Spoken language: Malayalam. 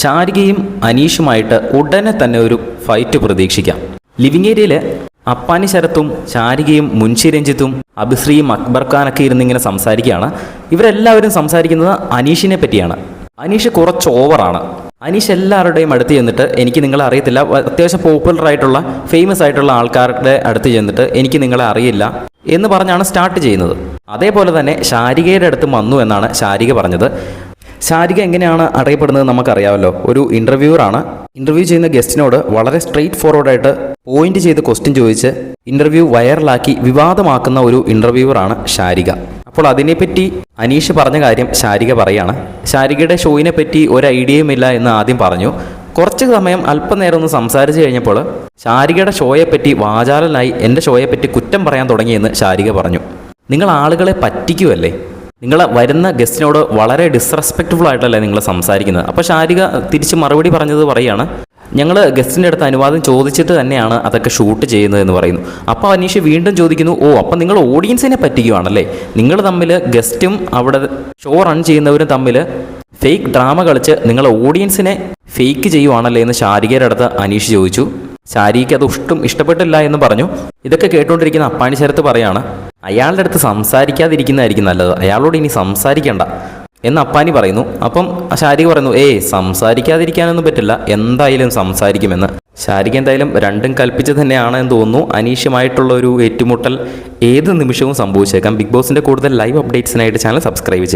ശാരികയും അനീഷുമായിട്ട് ഉടനെ തന്നെ ഒരു ഫൈറ്റ് പ്രതീക്ഷിക്കാം. ലിവിംഗ് ഏരിയയിൽ അപ്പാനി ശരത്തും ശാരികയും മുൻഷി രഞ്ജിത്തും അഭിശ്രീയും അക്ബർ ഖാനൊക്കെ ഇരുന്നിങ്ങനെ സംസാരിക്കുകയാണ്. ഇവരെല്ലാവരും സംസാരിക്കുന്നത് അനീഷിനെ പറ്റിയാണ്. അനീഷ് കുറച്ച് ഓവറാണ് അനീഷ് എല്ലാവരുടെയും അടുത്ത് ചെന്നിട്ട് എനിക്ക് നിങ്ങളെ അറിയത്തില്ല. അത്യാവശ്യം പോപ്പുലർ ആയിട്ടുള്ള ഫേമസ് ആയിട്ടുള്ള ആൾക്കാരുടെ അടുത്ത് ചെന്നിട്ട് എനിക്ക് നിങ്ങളെ അറിയില്ല എന്ന് പറഞ്ഞാണ് സ്റ്റാർട്ട് ചെയ്യുന്നത്. അതേപോലെ തന്നെ ശാരികയുടെ അടുത്ത് വന്നു എന്നാണ് ശാരിക പറഞ്ഞത്. ശാരിക എങ്ങനെയാണ് അറിയപ്പെടുന്നത് നമുക്കറിയാമല്ലോ. ഒരു ഇന്റർവ്യൂവറാണ് ഇന്റർവ്യൂ ചെയ്യുന്ന ഗസ്റ്റിനോട് വളരെ സ്ട്രെയിറ്റ് ഫോർവേഡായിട്ട് പോയിന്റ് ചെയ്ത് ക്വസ്റ്റ്യൻ ചോദിച്ച് ഇന്റർവ്യൂ വൈറലാക്കി വിവാദമാക്കുന്ന ഒരു ഇന്റർവ്യൂവറാണ് ശാരിക. അപ്പോൾ അതിനെപ്പറ്റി അനീഷ് പറഞ്ഞ കാര്യം ശാരിക പറയാണ്. ശാരികയുടെ ഷോയിനെ പറ്റി ഒരു ഐഡിയയുമില്ല എന്ന് ആദ്യം പറഞ്ഞു. കുറച്ച് സമയം അല്പനേരം ഒന്ന് സംസാരിച്ച് കഴിഞ്ഞപ്പോൾ ശാരികയുടെ ഷോയെപ്പറ്റി വാചാലനായി എന്റെ ഷോയെപ്പറ്റി കുറ്റം പറയാൻ തുടങ്ങിയെന്ന് ശാരിക പറഞ്ഞു. നിങ്ങൾ ആളുകളെ പറ്റിക്കുമല്ലേ നിങ്ങൾ വരുന്ന ഗസ്റ്റിനോട് വളരെ ഡിസ്റെസ്പെക്റ്റ്ഫുൾ ആയിട്ടല്ലേ നിങ്ങൾ സംസാരിക്കുന്നത്? അപ്പോൾ ശാരിക തിരിച്ച് മറുപടി പറഞ്ഞത് പറയുകയാണ് ഞങ്ങൾ ഗസ്റ്റിന്റെ അടുത്ത് അനുവാദം ചോദിച്ചിട്ട് തന്നെയാണ് അതൊക്കെ ഷൂട്ട് ചെയ്യുന്നതെന്ന് പറയുന്നു അപ്പോൾ അനീഷ് വീണ്ടും ചോദിക്കുന്നു ഓ അപ്പം നിങ്ങൾ ഓഡിയൻസിനെ പറ്റിക്കുവാണല്ലേ? നിങ്ങൾ തമ്മിൽ ഗസ്റ്റും അവിടെ ഷോ റൺ ചെയ്യുന്നവരും തമ്മിൽ ഫേക്ക് ഡ്രാമ കളിച്ച് നിങ്ങൾ ഓഡിയൻസിനെ ഫേക്ക് ചെയ്യുവാണല്ലേ എന്ന് ശാരികയുടെ അടുത്ത് അനീഷ് ചോദിച്ചു. ശാരിക്ക് അത് ഒട്ടും ഇഷ്ടപ്പെട്ടില്ല എന്ന് പറഞ്ഞു. ഇതൊക്കെ കേട്ടുകൊണ്ടിരിക്കുന്ന അപ്പാണി ശരത്ത് പറയാണ് അയാളുടെ അടുത്ത് സംസാരിക്കാതിരിക്കുന്നതായിരിക്കും നല്ലത്. അയാളോട് ഇനി സംസാരിക്കണ്ട. എന്ന് അപ്പാനി പറയുന്നു. അപ്പം ശാരിക പറയുന്നു ഏയ് സംസാരിക്കാതിരിക്കാനൊന്നും പറ്റില്ല. എന്തായാലും സംസാരിക്കുമെന്ന്. ശാരിക എന്തായാലും രണ്ടും കൽപ്പിച്ച് തന്നെയാണ് എന്ന് തോന്നുന്നു. അനീഷ്യമായിട്ടുള്ള ഒരു ഏറ്റുമുട്ടൽ ഏത് നിമിഷവും സംഭവിച്ചേക്കാം. ബിഗ് ബോസിന്റെ കൂടുതൽ ലൈവ് അപ്ഡേറ്റ്സിനായിട്ട് ചാനൽ സബ്സ്ക്രൈബ് ചെയ്യും.